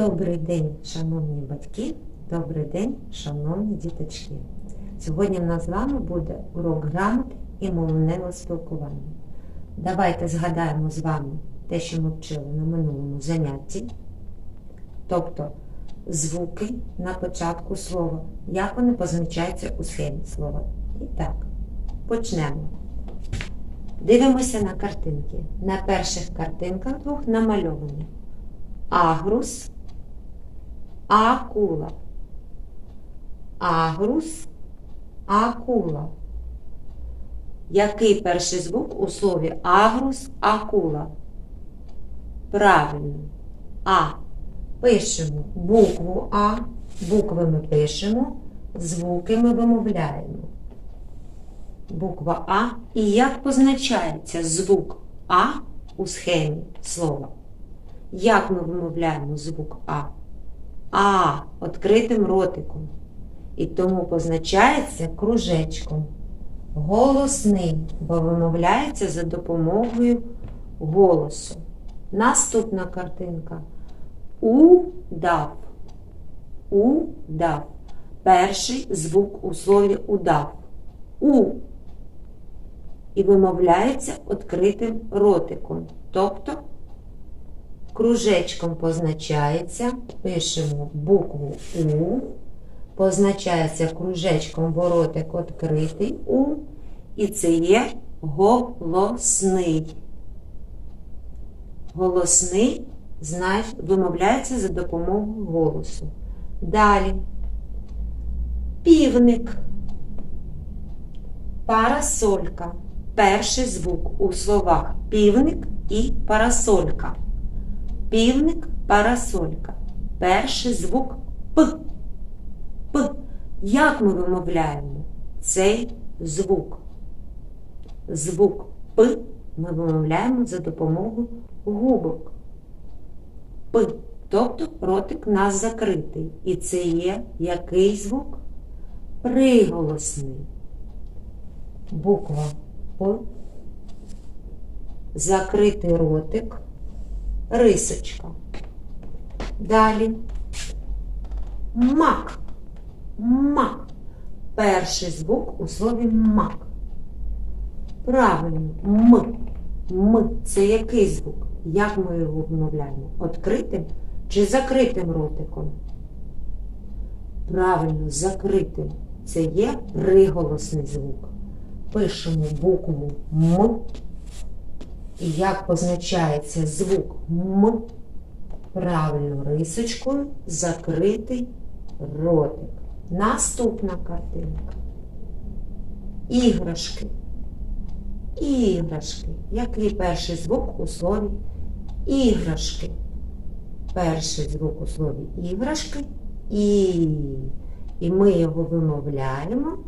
Добрий день, шановні батьки, добрий день, шановні діточки. Сьогодні в нас з вами буде урок грамоти і мовленневого спілкування. Давайте згадаємо з вами те, що ми вчили на минулому занятті, тобто звуки на початку слова, як вони позначаються у схемі слова. І так, почнемо. Дивимося на картинки. На перших картинках двох намальовані агрус, акула. Агрус, акула. Який перший звук у слові агрус, акула? Правильно. А. Пишемо букву А, букви ми пишемо, звуки ми вимовляємо. Буква А. І як позначається звук А у схемі слова? Як ми вимовляємо звук А? А відкритим ротиком. І тому позначається кружечком. Голосний, бо вимовляється за допомогою голосу. Наступна картинка. Удав. Удав. Перший звук у слові удав. У. І вимовляється відкритим ротиком. Тобто кружечком позначається, пишемо букву У, позначається кружечком воротик відкритий У, і це є голосний. Голосний вимовляється за допомогою голосу. Далі півник, парасолька. Перший звук у словах півник і парасолька. Півник, парасолька. Перший звук П. П. Як ми вимовляємо цей звук? Звук П ми вимовляємо за допомогою губок. П. Тобто ротик у нас закритий. І це є який звук? Приголосний. Буква П. Закритий ротик рисочка. Далі мак. Мак. Перший звук у слові мак. Правильно, м. М. Це який звук? Як ми його вимовляємо? Відкритим чи закритим ротиком? Правильно, закритим. Це є приголосний звук. Пишемо букву М. І як позначається звук М, правильно рисочкою закритий ротик. Наступна картинка. Іграшки. Іграшки. Який перший звук у слові іграшки? Перший звук у слові іграшки і. І ми його вимовляємо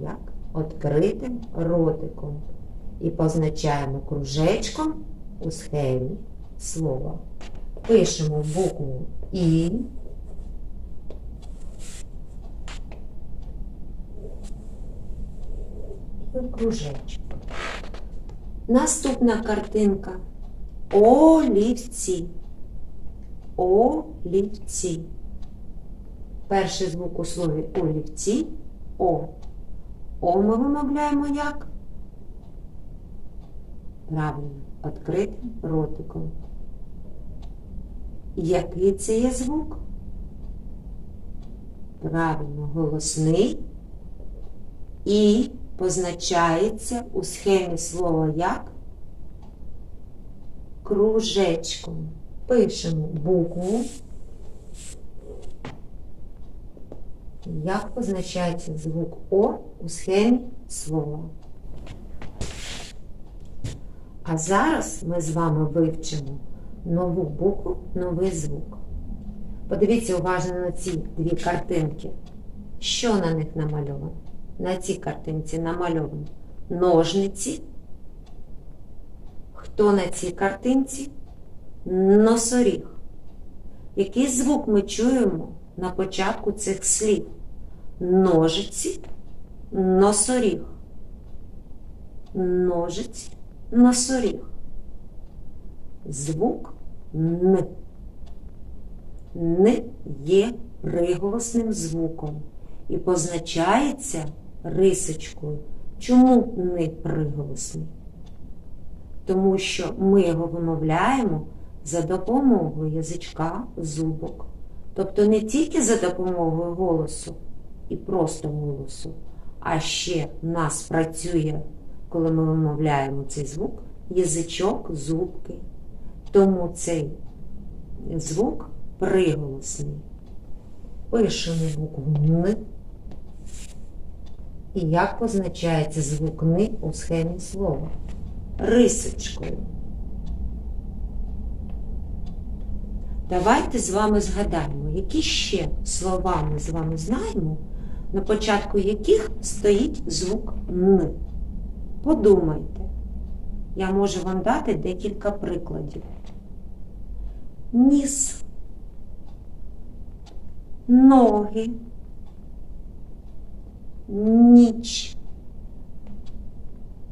як відкритим ротиком і позначаємо кружечком у схемі слова. Пишемо букву І. Кружечок. Наступна картинка. Олівці. Олівці. Перший звук у слові олівці О. О ми вимовляємо як? Правильно, відкритим ротиком. Який це є звук? Правильно, голосний і позначається у схемі слова як кружечком. Пишемо букву. Як позначається звук О у схемі слова. А зараз ми з вами вивчимо нову букву, новий звук. Подивіться уважно на ці дві картинки. Що на них намальовано? На цій картинці намальовано ножниці. Хто на цій картинці? Носоріг. Який звук ми чуємо на початку цих слів? Ножиці, носоріг. Ножиці, носоріг. Звук Н. Н є приголосним звуком і позначається рисочкою. Чому Н приголосний? Тому що ми його вимовляємо за допомогою язичка зубок. Тобто не тільки за допомогою голосу і просто голосу, а ще в нас працює, коли ми вимовляємо цей звук, язичок зубки. Тому цей звук приголосний. Пишемо букву Н. І як позначається звук Н у схемі слова? Рисочкою. Давайте з вами згадаємо, які ще слова ми з вами знаємо, на початку яких стоїть звук Н. Подумайте. Я можу вам дати декілька прикладів. Ніс, ноги, ніч,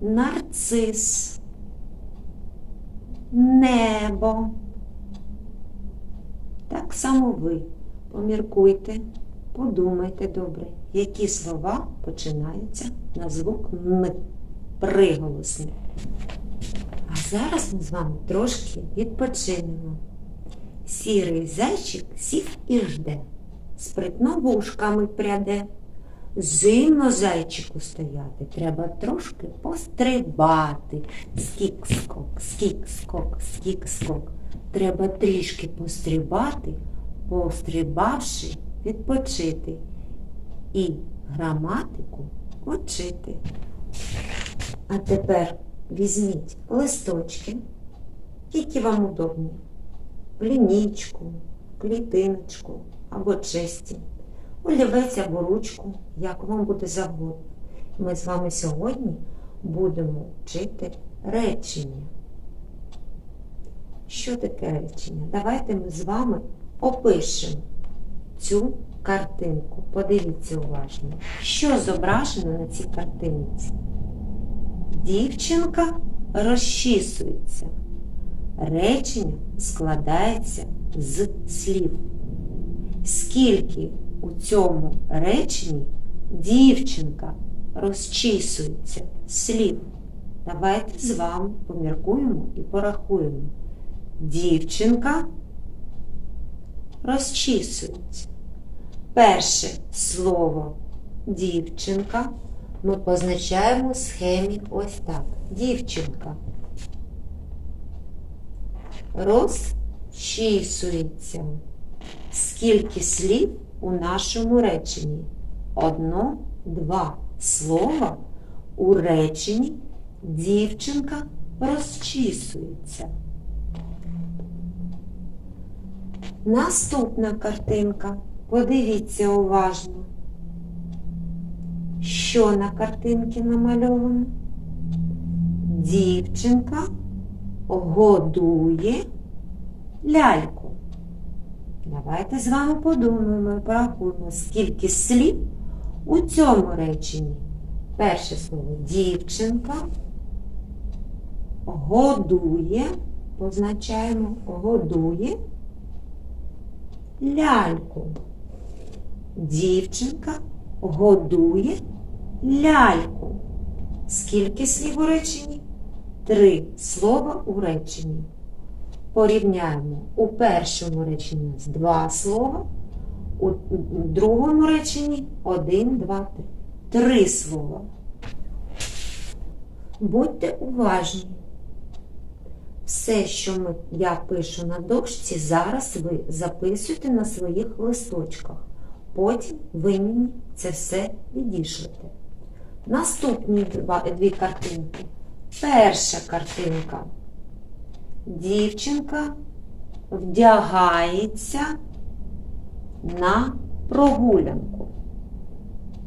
нарцис, небо. Так само ви поміркуйте, подумайте добре, які слова починаються на звук Н приголосний. А зараз ми з вами трошки відпочинемо. Сірий зайчик сів і жде, спритно вушками пряде. Зимно зайчику стояти, треба трошки пострибати. Скік-скок, скік-скок, скік-скок. Треба трішки пострибати, пострибавши, відпочити і граматику учити. А тепер візьміть листочки, які вам удобні, лінічку, клітиночку або чисті, олівець або ручку, як вам буде завгодно. Ми з вами сьогодні будемо вчити речення. Що таке речення? Давайте ми з вами опишемо цю картинку. Подивіться уважно, що зображено на цій картинці. Дівчинка розчісується. Речення складається з слів. Скільки у цьому реченні дівчинка розчісується слів? Давайте з вами поміркуємо і порахуємо. Дівчинка розчісується. Перше слово дівчинка ми позначаємо схемі ось так. Дівчинка розчісується. Скільки слів у нашому реченні? Одно, два слова у реченні дівчинка розчісується. Наступна картинка. Подивіться уважно. Що на картинці намальовано? Дівчинка годує ляльку. Давайте з вами подумаємо і порахуємо, скільки слів у цьому реченні. Перше слово дівчинка годує, позначаємо годує ляльку. Дівчинка годує ляльку. Скільки слів у реченні? Три слова у реченні. Порівняємо у першому реченні два слова, у другому реченні один, два, три. Три слова. Будьте уважні. Все, що ми, я пишу на дошці, зараз ви записуєте на своїх листочках. Потім ви мені це все відійшлете. Наступні дві картинки. Перша картинка. Дівчинка вдягається на прогулянку.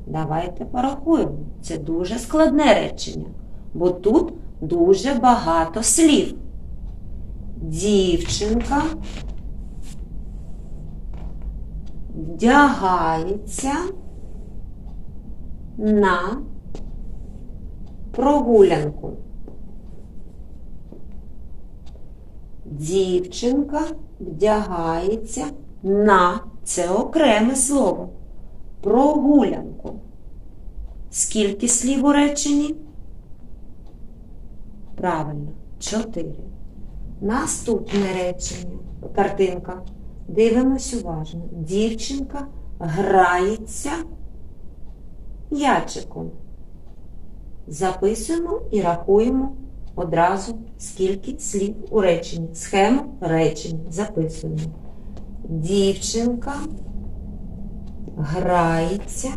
Давайте порахуємо. Це дуже складне речення, бо тут дуже багато слів. Дівчинка вдягається на прогулянку. Дівчинка вдягається На це окреме слово. Прогулянку. Скільки слів у реченні? Правильно, чотири. Наступне речення. Картинка. Дивимось уважно. Дівчинка грається ячиком. Записуємо і рахуємо одразу, скільки слів у реченні. Схему речення записуємо. Дівчинка грається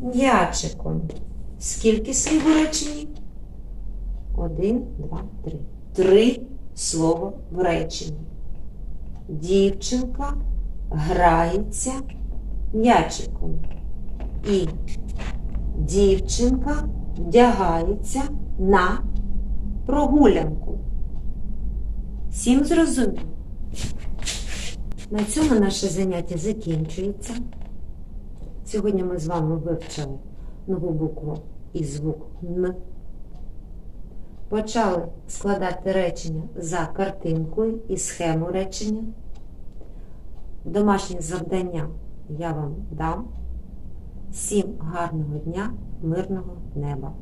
м'ячиком. Скільки слів у реченні? Один, два, три. Три слова в реченні. Дівчинка грається м'ячиком. І дівчинка вдягається на прогулянку. Всім зрозуміло? На цьому наше заняття закінчується. Сьогодні ми з вами вивчили нову букву і звук Н. Почали складати речення за картинкою і схему речення. Домашнє завдання я вам дам. Всім гарного дня, мирного неба!